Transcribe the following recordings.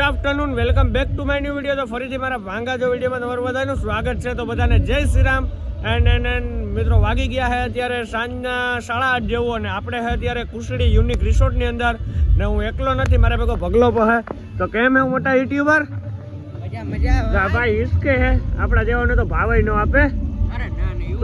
Good afternoon welcome back to my new video તો ફરીથી મારા ભાંગા જો વિડીયોમાં તમારું બધાનું સ્વાગત છે. તો બધાને જય Shri Ram. And and and મિત્રો વાગી ગયા છે અત્યારે સાંજના સાડા આઠ જેવું અને આપણે છે અત્યારે કુશડી યુનિક રિસોર્ટની અંદર ને હું એકલો નથી મારા ભેગો ભગલો પણ હે. તો કેમ હે મોટા યુટ્યુબર મજા મજા. ભાઈ ઈસકે હે. આપણા જેવાને તો ભાવે ન આપે. અરે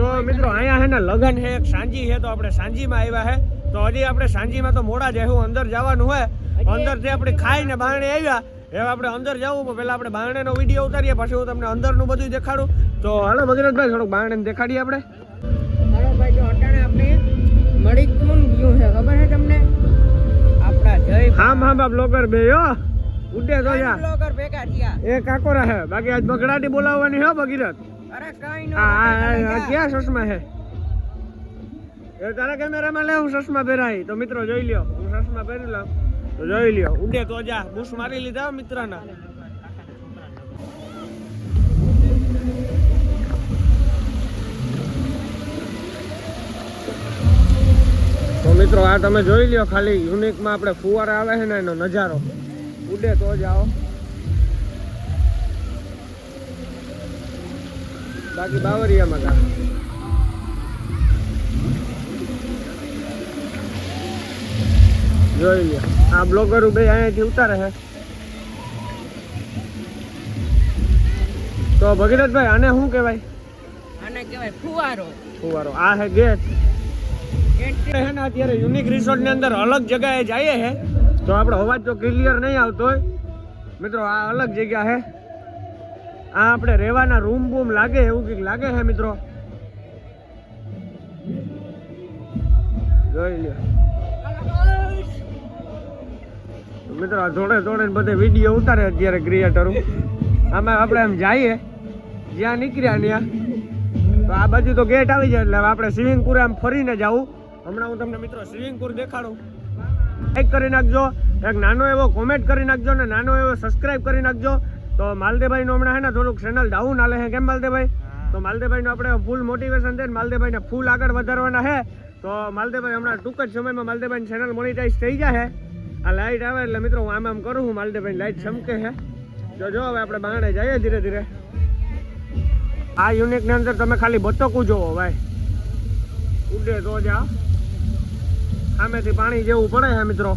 તો મિત્રો અહીંયા હે ને લગન હે એક સાંજી હે તો આપણે સાંજીમાં આવ્યા છે તો હજી આપણે સાંજીમાં તો મોડા જ હું અંદર જવાનું હોય અંદરથી આપણે ખાઈને બારણે આવ્યા હવે આપણે અંદર જવું પણ પહેલા આપણે બારણેનો વીડિયો ઉતારીએ પછી હું તમને અંદરનું બધું દેખાડું. તો હાલો ભગીરથભાઈ થોડુંક બારણે દેખાડીએ આપણે. હાલો ભાઈ જો અટાણે આપણે મળી કોણ ગયું છે ખબર છે તમને? આપણા જય હામ હામ બાપ લોકર બે હો. ઉડે તો જા બ્લોગર ભેગા થયા. એ કાકોરા હે બાકી આજ બગડાટી બોલાવવાની હો ભગીરથ. અરે કઈ નો આ ક્યાં? ચશ્મા હે એ તારા કેમેરામાં લે હું ચશ્મા પહેરાય તો મિત્રો જોઈ લ્યો હું ચશ્મા પહેરી લઉં. જોઈ લ્યો. ઊંડે તો જા. બુશ મારી લીધા મિત્રના. મિત્રો, આ તમે જોઈ લ્યો ખાલી યુનિકમાં આપણે ફુવારા આવે છે ને એનો નજારો. ઉડે તો જાઓ બાકી બાવરિયામાં કા જોઈ લે. આ બ્લોગર બે અહીંયાથી ઉતારે છે. તો ભગીરથભાઈ આને શું કહેવાય? આને કહેવાય ફુવારો. ફુવારો. આ હે ગેટ. છે ને અત્યારે યુનિક રિસોર્ટની અંદર અલગ જગ્યાએ જઈએ છે. તો આપણો અવાજ તો ક્લિયર નહીં આવતો હોય. મિત્રો આ અલગ જગ્યા છે. આ આપણે રહેવાના રૂમ બૂમ લાગે એવું કંઈક લાગે છે મિત્રો? જોઈ લ્યો. મિત્રો જોડે જોડે બધે વીડિયો ઉતારે અત્યારે ક્રિએટરો આમાં આપણે એમ જઈએ, જ્યાં નીકળ્યા ત્યાં. તો આ બાજુ તો ગેટ આવી જાય એટલે આપણે સ્વિમિંગ પુલ આમ ફરીને જાઉં હમણાં હું તમને મિત્રો સ્વિમિંગ પૂલ દેખાડું. લાઈક કરી નાખજો, એક નાનો એવો કોમેન્ટ કરી નાખજો ને નાનો એવો સબસ્ક્રાઇબ કરી નાખજો. તો માલદેભાઈનું હમણાં હે ને થોડુંક ચેનલ ડાઉન હાલે છે. કેમ માલદેભાઈ તો માલદેભાઈનું આપણે ફૂલ મોટિવેશન છે માલદેભાઈને ફૂલ આગળ વધારવાના છે. તો માલદેભાઈ હમણાં ટૂંક જ સમયમાં માલદેભાઈની ચેનલ મોનિટાઈઝ થઈ જાય આ લાઈટ આવે એટલે મિત્રો હું આમ આમ કરું હું માલદેભાઈ લાઈટ ચમકે છે. જો જો, હવે આપણે બારણે જઈએ ધીરે ધીરે. આ યુનિટની અંદર તમે ખાલી બતકું જોવો, ભાઈ. ઉડે તો આ. સામેથી પાણી જેવું પડે છે, મિત્રો.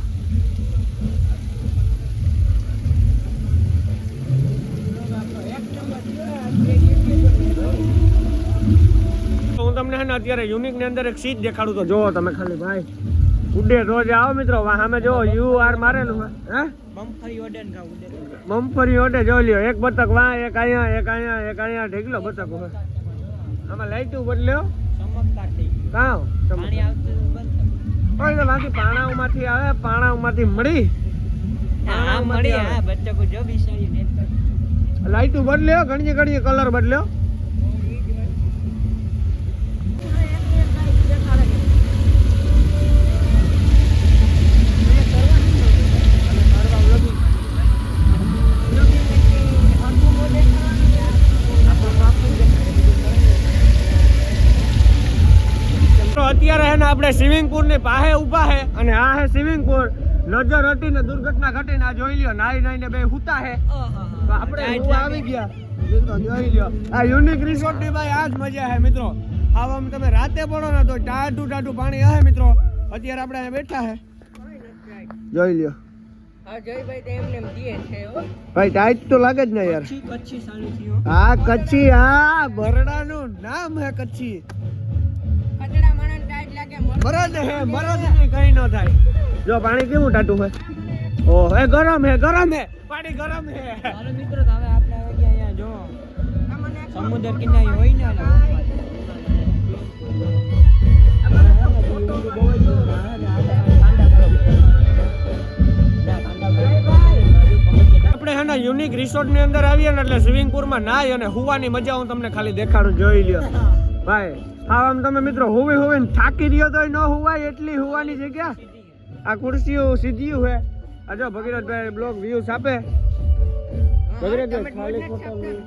હું તમને છે ને અત્યારે યુનિકની અંદર એક સીટ દેખાડું તો જોવો તમે ખાલી, ભાઈ. ઉડે રોજ આવો મિત્રો. વાહ સામે જોવો યુ આર મારેલું હે? હે? બમ્ફરી ઓડન કા ઉડે. મમફરી ઓડે જો લ્યો. એક બતક વા એક અહીંયા એક અહીંયા એક અહીંયા ઢીકલો બતક હોય. આમાં લાઈટું બદલ્યો ચમકતા થઈ ગયું. કાં પાણી આવતું બંધ પાણાઓમાંથી આવે પાણાઓમાંથી મળી. હા મળી હા બચ્ચો જો બિસારી લાઈટું બદલ્યો ઘણી ઘણી કલર બદલ્યો. અત્યારે હે ને આપણે સ્વિમિંગ પુલની પાસે ઊભા હે અને આ હે સ્વિમિંગ પુલ નજર હતી ને દુર્ઘટના ઘટીને આ જોઈ લ્યો નાઈ નાઈને બે હુતા હે. તો આપણે આવી ગયા. મિત્રો જોઈ લ્યો. આ યુનિક રિસોર્ટની ભાઈ આ જ મજા હે મિત્રો. આવામાં તમે રાતે પડો ને તો ટાટું ટાટું પાણી હે મિત્રો. અત્યારે આપણે અહીંયા બેઠા હે. જોઈ લ્યો. હો ભાઈ ટાઈટ તો લાગે જ ને યાર. કચ્છી કચ્છી આ બરડાનું નામ હે કચ્છી. મરદ હે મરદ ને કઈ ન થાય. જો પાણી કેવું ટાટું હે ઓ હે ગરમ હે ગરમ હે પાણી ગરમ હે મારો મિત્રો તો હવે આપણે આવી ગયા અહીંયા જો. સમુદ્ર કિનારે હોય ને આપણે હે ને યુનિક રિસોર્ટની અંદર આવીએ ને એટલે સ્વિમિંગ પુલમાં નાય અને હુવાની મજા હું તમને ખાલી દેખાડું જોઈ લ્યો. ભાઈ આમ તમે મિત્રો હોવે હુવી થાકી રહ્યો તો ન હોવાય એટલી હોવાની જગ્યા. આ ખુરશીઓ સીધી હે આ જો ભગીરથભાઈ બ્લોગ વ્યૂઝ આપે. ભગીરથભાઈ ખાલી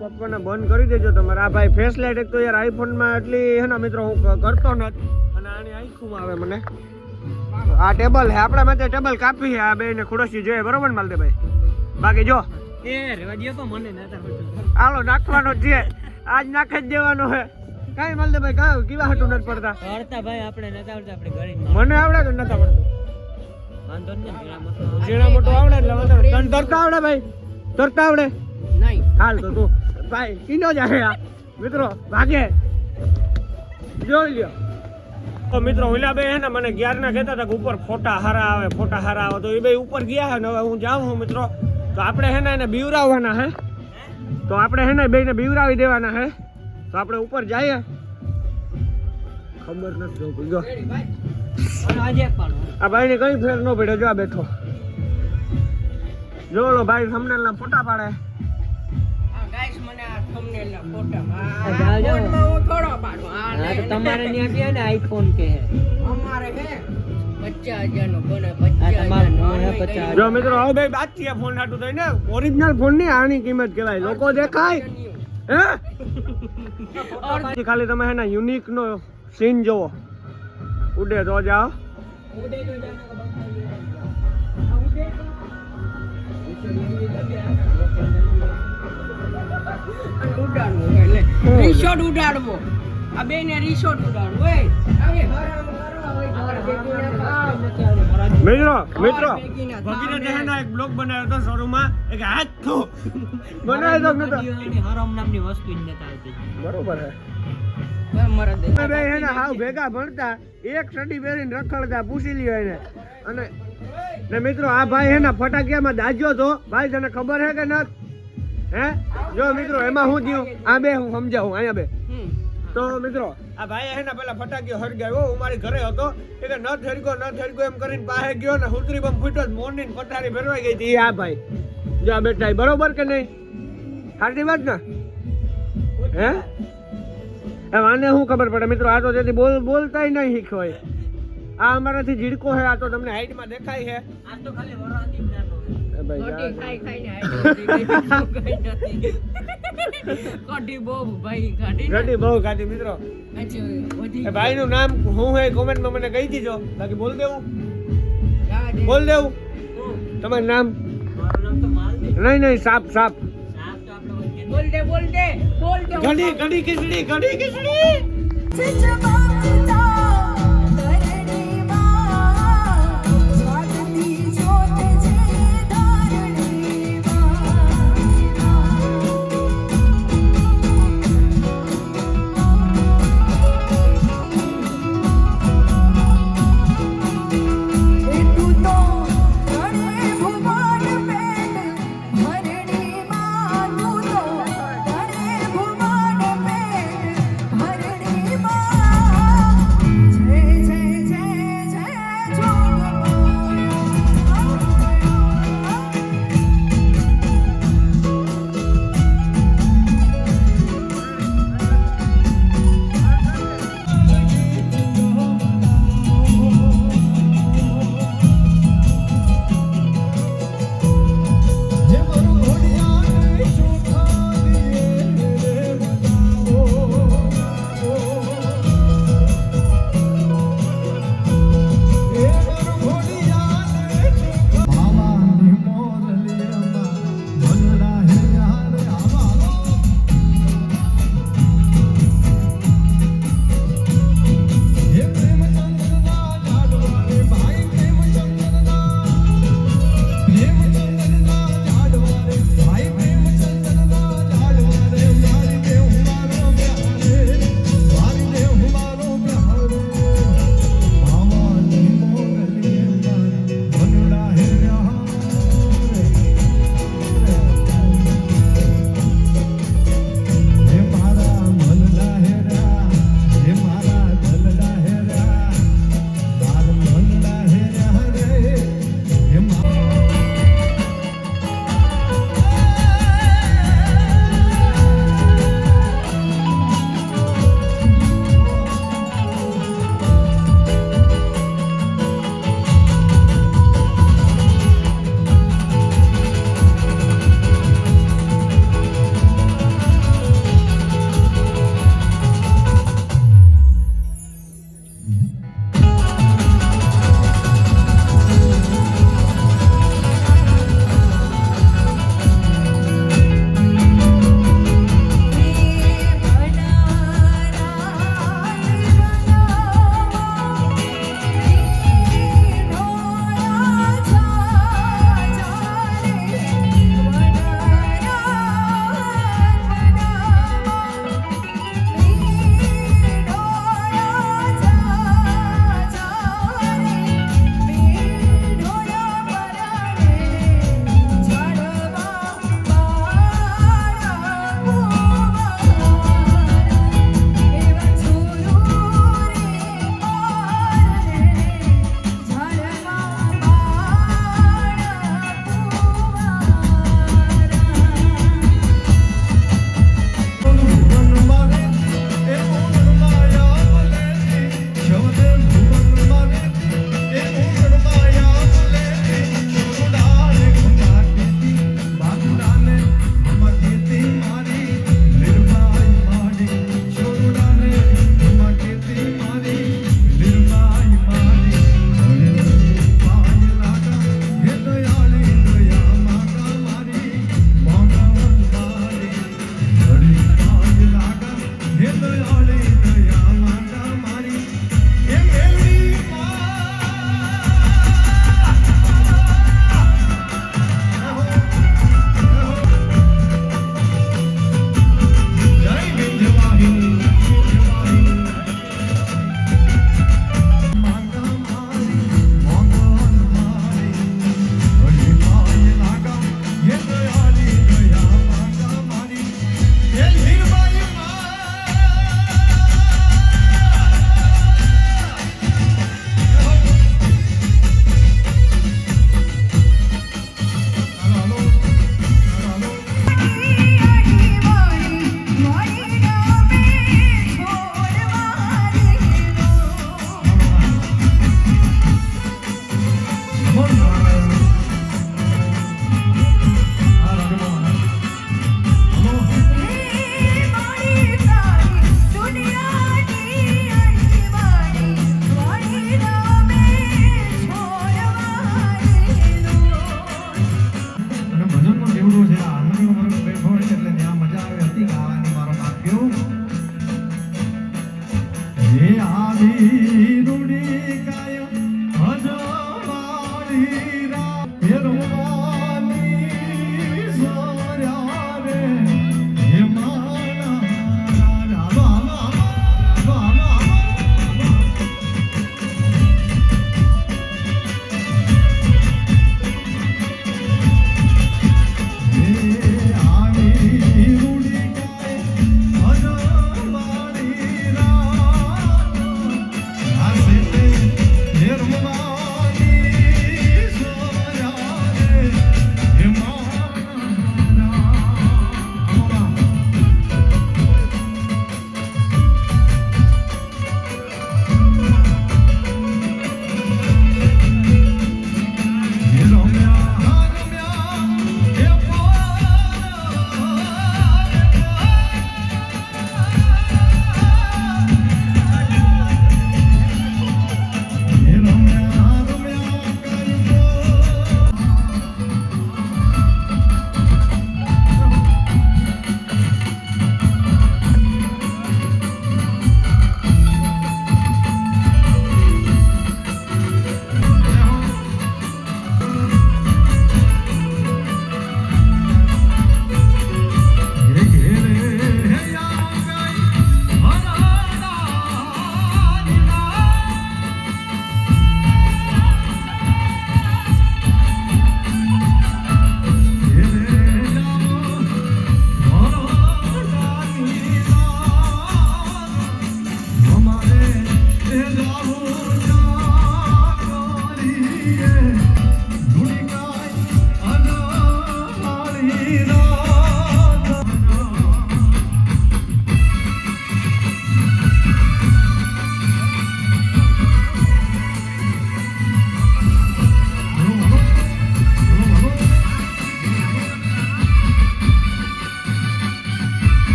ફોટો બંધ કરી દેજો તમારે. આ ભાઈ ફેસ લાઇટ એક તો યાર આઈફોનમાં એટલી હે ને મિત્રો હું કરતો નથી. અને આની આઈખું આવે મને. આ ટેબલ હે આપણા માટે ટેબલ કાપી હે આ બે ને ખુરશી જોઈએ. બરોબર ને માલદેભાઈ બાકી જો. એ રેવા દ્યો તો મને ના હાલો નાખવાનો છે. આજ નાખી જ દેવાનો હે. કાંઈ માલ ભાઈ કાંઈ કેવા હાટું નથી પડતા? કરતા ભાઈ આપણે નતા આવડતા આપણે ઘરે મને આવડે કે નતા પડતું વાંધો ને જીણા મોટો આવડે. એટલે વાંધો. તને તરતા આવડે ભાઈ? તરતા આવડે? નહીં. હાલ તો તું. ભાઈ ઈનો જાય આ. મિત્રો ભાગે. જોઈ લ્યો. તો મિત્રો ઓલા બે હે ને મને ગ્યારના કહેતા હતા કે ઉપર ફોટા હારા આવે ફોટા હારા આવે. તો એ બે ઉપર ગયા હે ને હવે હું જાઉં છું મિત્રો. તો આપણે હે ને એને બીવરાવવાના હે. તો આપણે હે ને બેને બીવરાવી દેવાના હે. તો આપણે ઉપર જઈએ. ખબર નથી જો જો. આ ભાઈને કઈ ફેર ન પડ્યો. જો આ બેઠો. જો ઓલો ભાઈ થંબનેલના ફોટા પાડે. આ ગાઈસ મને આ thumbnail ના? ફોટા આ જાઓ, જાઓ. હું થોડો પાડું. આ તો તમારે. ત્યાં છે ને આઈફોન કે અમારે હે? જો મિત્રો હવે ભાઈ બાતચીએ ફોન હાટું થઈને ઓરિજિનલ ફોનની આની કિંમત કહેવાય. લોકો દેખાય. હે? ખાલી તમે હે ને યુનિક નો સીન જોવો. ઉડે તો જાઓ ઉડાડવો એટલે. રિસોર્ટ ઉડાડવો. આ બે ને રિસોર્ટ ઉડાડવો એ મિત્રો એક બ્લોગ બનાવ્યો હતો શોરૂમમાં. એક હાથ થો બનાવ્યો તો નતો હરામ નામની વસ્તુ જ નતા આવતી બરોબર હે. ને. મરદ દે. અમે બે હે ને હાવ ભેગા ભણતા એક સડી પહેરીને રખડતા પૂછી લ્યો એને. અને ને મિત્રો આ ભાઈ હે ને ફટાકિયામાં દાજ્યો તો ભાઈ તને ખબર હે કે ન? હે? જો મિત્રો એમાં હું થયું? આ બે હું સમજાવું અહીંયા બે. તો મિત્રો આ ભાઈ હે ને પેલા ફટાકીઓ હરગાવ્યો હું મારી ઘરે હતો. એટલે ન થરગો ન થરકો એમ કરીને પાસે ગયો ને હુતરી બમ ફૂટ્યો મોરની પથારી ભરવાઈ ગઈ હતી. આ ભાઈ. જો આ બેઠા બરોબર કે નહીં? સાચી વાત ને? હે? હવે આને શું ખબર પડે? મિત્રો આ તો તેથી બોલ બોલતાય નહીં શીખવાય. આ અમારાથી જીડકો હે આ તો તમને હાઈટમાં દેખાય છે આ તો ખાલી વરાતી જ્ઞાન હોય. ભાઈ ખાઈ ખાઈને હાઈટ. કઢી બહુ ભાઈ કાઢી ને. બહુ મિત્રો. નામ હું હે કોમેન્ટમાં મને કહી દીજો. બાકી બોલ દેવું. બોલ દેવું. તમારું નામ? મારું નામ તો માલદીવ. નહીં નહીં સાપ સાપ. બોલ દે બોલ દે બોલ દે. ઘડી ઘડી ખીચડી ઘડી ખીચડી.